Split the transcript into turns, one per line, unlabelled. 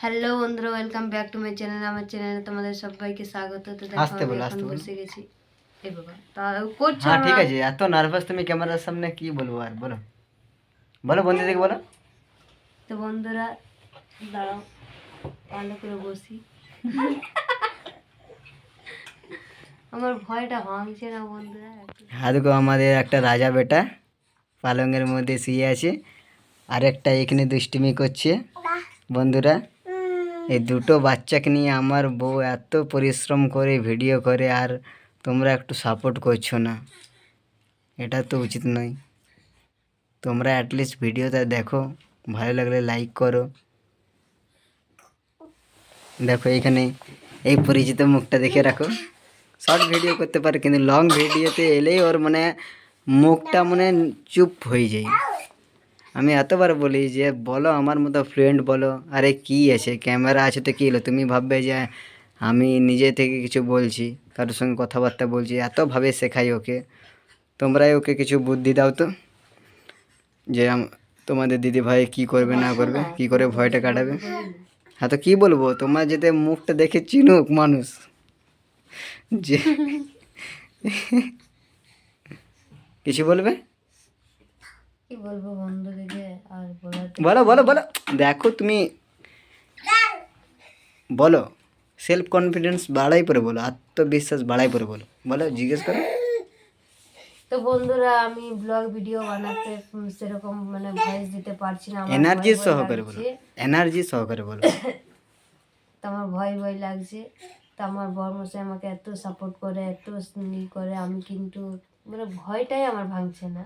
Hello বন্ধুরা welcome back to my channel আমার চ্যানেলে তোমাদের সবাইকে স্বাগত। তো
আসতে বলো, আসতে।
বসে গেছি। এই বাবা তা করছ
হ্যাঁ ঠিক আছে এত নার্ভাস তুমি ক্যামেরার সামনে কি বলব আর বলো। বলো বন্ধুদেরকে বলো।
তো বন্ধুরা দাঁড়াও ভালো করে বসি। আমার ভয়টা ভাঙছে না বন্ধুরা।
হাদগো আমাদের একটা রাজা বেটা পালঙ্গের মধ্যে শুয়ে আছে। আর একটা এখানে দুষ্টুমি করছে। বন্ধুরা এই দুটো বাচ্চাকে নিয়ে আমার বউ এত পরিশ্রম করে ভিডিও করে আর তোমরা একটু সাপোর্ট করছ না। এটা তো উচিত নয়। তোমরা অ্যাটলিস্ট ভিডিওটা দেখো, ভালো লাগলে লাইক করো। দেখো এখানে এই পরিচিত মুখটা দেখে রাখো। শর্ট ভিডিও করতে পারে, কিন্তু লং ভিডিওতে এলেই ওর মানে মুখটা মানে চুপ হয়ে যায়। আমি এতবার বলি যে বলো আমার মতো ফ্রেন্ড বলো। আরে কি আছে? ক্যামেরা আছে তো কী হলো তুমি ভাববে যে আমি নিজে থেকে কিছু বলছি কারোর সঙ্গে কথাবার্তা বলছি। এতভাবে শেখাই ওকে। তোমরাই ওকে কিছু বুদ্ধি দাও তো যে তোমাদের দিদি ভাই কী করবে না করবে কি করে ভয়টা কাটাবে। হ্যাঁ তো কী বলব? তোমার যাতে মুখটা দেখে চিনুক মানুষ। যে কিছু বলবে?
কি বলব বন্ধুদেরকে? আর
বলো বলো বলো। দেখো তুমি বলো সেলফ কনফিডেন্স বাড়াই পরে বলো আত্মবিশ্বাস বাড়াই পরে বলো। বলো জিজ্ঞেস করো।
তো বন্ধুরা আমি ব্লগ ভিডিও বানাতে সেরকম মানে ভয়েস দিতে পারছি না
এনার্জি সহকারে বলো। এনার্জি সহকারে বলো।
তো আমার ভয় ভয় লাগছে। তো আমার বর্মশাই আমাকে এত সাপোর্ট করে এত করে আমি কিন্তু মানে ভয়টাই আমার ভাঙছে না।